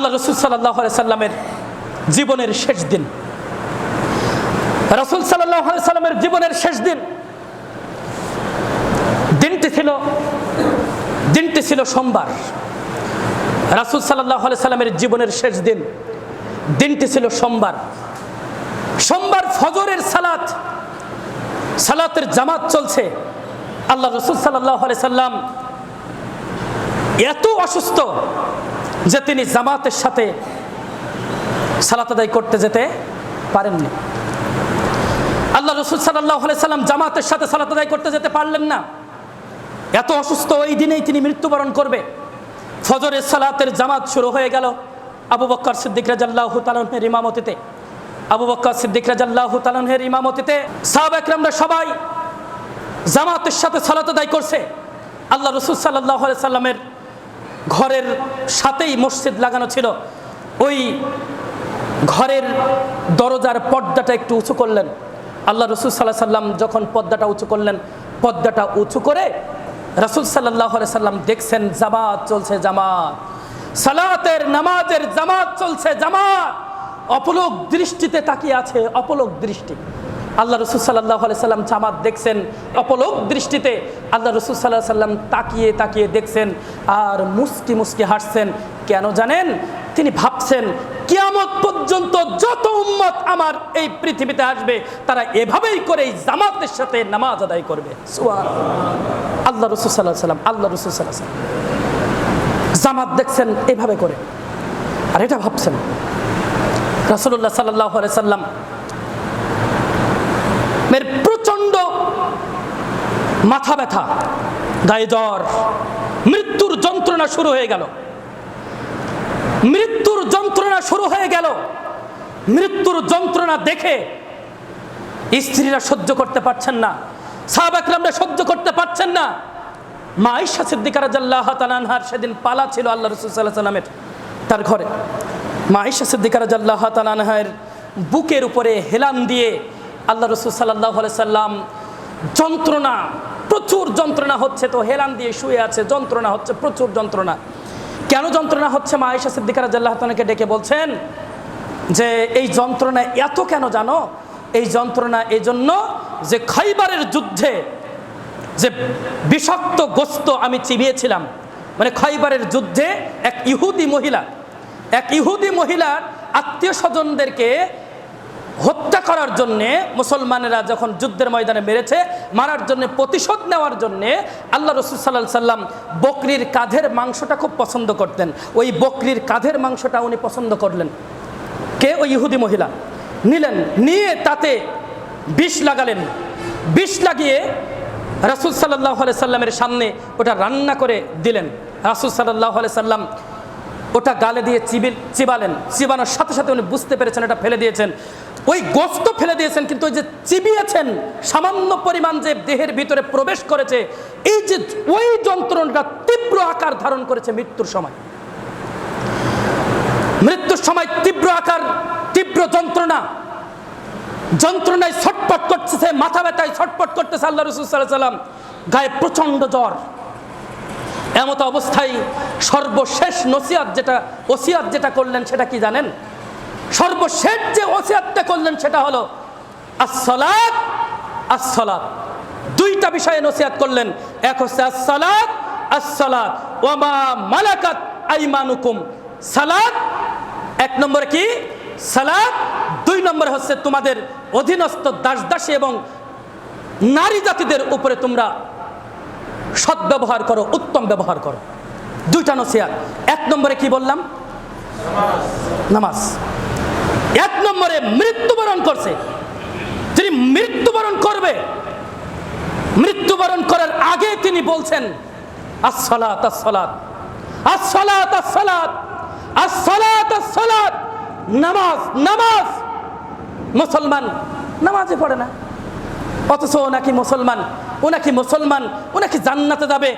আল্লাহ রসুল সাল্লামের জীবনের শেষ দিন। রসুল সাল্লামের জীবনের শেষ দিন। দিনটি ছিল দিনটি ছিল সোমবার। রাসুল সাল্লাহ সাল্লামের জীবনের শেষ দিন, দিনটি ছিল সোমবার। সোমবার ফজরের সালাত, সালাতের জামাত চলছে। আল্লাহ রসুল সাল্লাহ সাল্লাম এত অসুস্থ যে তিনি জামাতের সাথে সালাত আদায় করতে যেতে পারেননি। আল্লাহ রসুল সাল্লাহ সাল্লাম জামাতের সাথে সালাত আদায় করতে যেতে পারলেন না। এত অসুস্থ ওই দিনেই তিনি মৃত্যুবরণ করবে। ফজরের সালাতের জামাত শুরু হয়ে গেল আবু বক্কর সিদ্দিক রাজাল্লাহ তালনের ইমামতিতে। আবু বক্কর সিদ্দিক রাজাল্লাহ তালনের ইমামতিতে সাহাব একরামরা সবাই জামাতের সাথে সালাত আদায় করছে। আল্লাহ রসুল সাল্লাহ সাল্লামের ঘরের সাথেই মসজিদ লাগানো ছিল। ওই ঘরের দরজার পর্দাটা একটু উঁচু করলেন। আল্লাহ রসুল সাল্লাহ সাল্লাম যখন পর্দাটা উঁচু করলেন, পর্দাটা উঁচু করে রসুল সাল্লাহ সাল্লাম দেখছেন, জামাত চলছে জামাত। সালাতের নামাজের জামাত চলছে জামাত। অপলোক দৃষ্টিতে তাকিয়ে আছে, অপলোক দৃষ্টি। আল্লাহ রসুল সাল্লাহ সাল্লাম জামাত দেখছেন, অপলোক দৃষ্টিতে আল্লাহ রসুল সাল্লাহ সাল্লাম তাকিয়ে তাকিয়ে দেখছেন আর মুস্কি মুস্কি হাসছেন। কেন জানেন? তিনি ভাবছেন, কিয়ামত পর্যন্ত যত উম্মত আমার এই পৃথিবীতে আসবে, তারা এভাবেই করে এই জামাতের সাথে নামাজ আদায় করবে। আল্লাহ রসুল সাল্লাহ সাল্লাম, আল্লাহ রসুল সাল্লাহ সাল্লাম জামাত দেখছেন, এভাবে করে। আর এটা ভাবছেন। রাসুল্লাহ সাল্লাহ সাল্লাম এর প্রচণ্ড মাথা ব্যথা, গায়ে জ্বর, মৃত্যুর যন্ত্রণা শুরু হয়ে গেল। মৃত্যুর যন্ত্রণা শুরু হয়ে গেল। মৃত্যুর যন্ত্রণা দেখে স্ত্রীরা সহ্য করতে পারছেন না, সাহাব একরামরা সহ্য করতে পারছেন না। মা আইসা সিদ্দিকার জাল্লাহ তালানহার সেদিন পালা ছিল আল্লাহ রসুল সাল্লাহ সাল্লামের তার ঘরে। মা আইসা সিদ্দিকার জাল্লাহ তালানহার বুকের উপরে হেলান দিয়ে আল্লাহ রসুল সাল্লাহ সাল্লাম, যন্ত্রণা, প্রচুর যন্ত্রণা হচ্ছে তো, হেলান দিয়ে শুয়ে আছে, যন্ত্রণা হচ্ছে, প্রচুর যন্ত্রণা। কেন যন্ত্রণা হচ্ছে? মা সিদ্দিকার জাল্লাহ তালাকে ডেকে বলছেন যে, এই যন্ত্রণা এত কেন জানো? এই যন্ত্রণা এই জন্য যে খাইবারের যুদ্ধে যে বিষাক্ত গোস্ত আমি চিবিয়েছিলাম মানে খৈবারের যুদ্ধে এক ইহুদি মহিলা, এক ইহুদি মহিলার আত্মীয় স্বজনদেরকে হত্যা করার জন্যে মুসলমানেরা যখন যুদ্ধের ময়দানে মেরেছে, মারার জন্য প্রতিশোধ নেওয়ার জন্যে আল্লাহ রসুল সাল্লাহ সাল্লাম বকরির কাঁধের মাংসটা খুব পছন্দ করতেন। ওই বকরির কাঁধের মাংসটা উনি পছন্দ করলেন। কে? ওই ইহুদি মহিলা। নিলেন, নিয়ে তাতে বিষ লাগালেন। বিষ লাগিয়ে রাসুল সাল্লাহ সাল্লামের সামনে ওটা রান্না করে দিলেন। রাসুল সাল্লাহ সাল্লাম ওটা গালে দিয়ে চিবিল চিবালেন। চিবানোর সাথে সাথে উনি বুঝতে পেরেছেন এটা ফেলে দিয়েছেন। ওই গোস্ত ফেলে দিয়েছেন, কিন্তু ওই যে চিবিয়েছেন সামান্য পরিমাণ যে দেহের ভিতরে প্রবেশ করেছে, এই যে ওই যন্ত্রণাটা তীব্র আকার ধারণ করেছে মৃত্যুর সময়। মৃত্যুর সময় তীব্র আকার, তীব্র যন্ত্রণা। যন্ত্রণায় ছটপট করতেছে, মাথা ব্যথায় ছটপট করতেছে আল্লাহ রসুল সাল্লাহ সাল্লাম গায়ে প্রচণ্ড জ্বর। এমত অবস্থায় সর্বশেষ নসিয়াত যেটা ওসিয়াত যেটা করলেন সেটা কি জানেন? সর্বশেষ যে ওসিয়াতটা করলেন সেটা হলো আসলাত আসলাত দুইটা বিষয়ে নসিয়াত করলেন। এক হচ্ছে আসলাত আসলাত ওমা মালাকাত আইমানুকুম। সালাত, এক নম্বরে কি? সালাত। দুই নম্বরে হচ্ছে তোমাদের অধীনস্থ দাস দাসী এবং নারী জাতিদের উপরে তোমরা সৎ ব্যবহার করো, উত্তম ব্যবহার করো। দুইটা নসিয়াত এক নম্বরে কি বললাম? নামাজ। এক নম্বরে মৃত্যুবরণ করছে। তিনি মৃত্যুবরণ করবে, মৃত্যুবরণ করার আগে তিনি বলছেন, আসসালাত আসসালাত আসসালাত আসসালাত আসসালাত আসসালাত, নামাজ নামাজ, মুসলমান নামাজে পড়ে না। অথচ ও নাকি মুসলমান, ও নাকি মুসলমান, ও নাকি জান্নাতে যাবে।